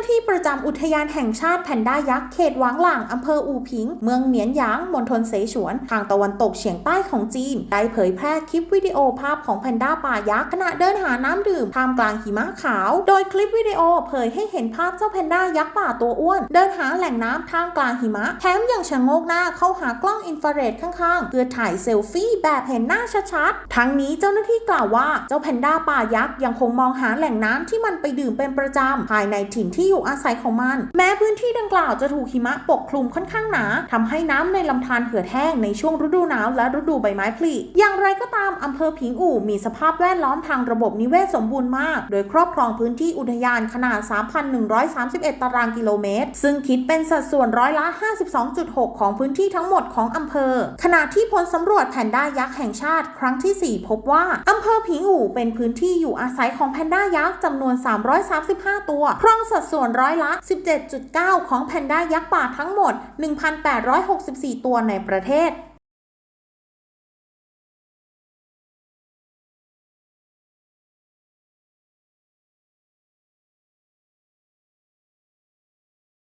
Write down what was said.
าที่ประจำอุทยานแห่งชาติแพนด้ายักษ์เขตหวางหลางอำเภออูพิง เมืองเหนียนหยางมณฑลเสฉวน ทางตะวันตกเฉียงใต้ของจีน ได้เผยแพร่คลิปวิดีโอภาพของแพนด้าป่ายักษ์ขณะเดินหาน้ำดื่มท่ามกลางหิมะขาว โดยคลิปวิดีโอเผยให้เห็นภาพเจ้าแพนด้ายักษ์ป่าตัวอ้วน เดินหาแหล่งน้ำท่ามกลางหิมะ แถมยังชะโงกหน้าเข้าหากล้องอินฟราเรดข้างๆ เพื่อถ่ายเซลฟี่แบบเห็นหน้าชัดๆ ทั้งนี้เจ้าหน้าที่กล่าวว่าเจ้าแพนด้าป่ายักษ์ยังคงมองหาแหล่งน้ำที่มันไปดื่มเป็นประจำภายในถิ่นที่อยู่อาศัยของมัน แม้พื้นที่ดังกล่าวจะถูกหิมะปกคลุมค่อนข้างหนาทำให้น้ำในลำธารเหือดแห้งในช่วงฤดูหนาวและฤดูใบไม้ผลิ อย่างไรก็ตามอำเภอผิงอู่มีสภาพแวดล้อมทางระบบนิเวศสมบูรณ์มาก โดยครอบครองพื้นที่อุทยานขนาด 3,131 ตารางกิโลเมตร ซึ่งคิดเป็นสัดส่วนร้อยละ 52.6 ของพื้นที่ทั้งหมดของอำเภอ ขณะที่ผลสำรวจแพนด้ายักษ์แห่งชาติ ครั้งที่ 4 พบว่าอำเภอผิงอู่เป็นพื้นที่อยู่อาศัยของแพนด้ายักษ์จำนวน 335 ตัว ครองสัดส่วนร้อยละ 17.9 ของแพนด้ายักษ์ป่าทั้งหมด 1,864 ตัวในประเทศ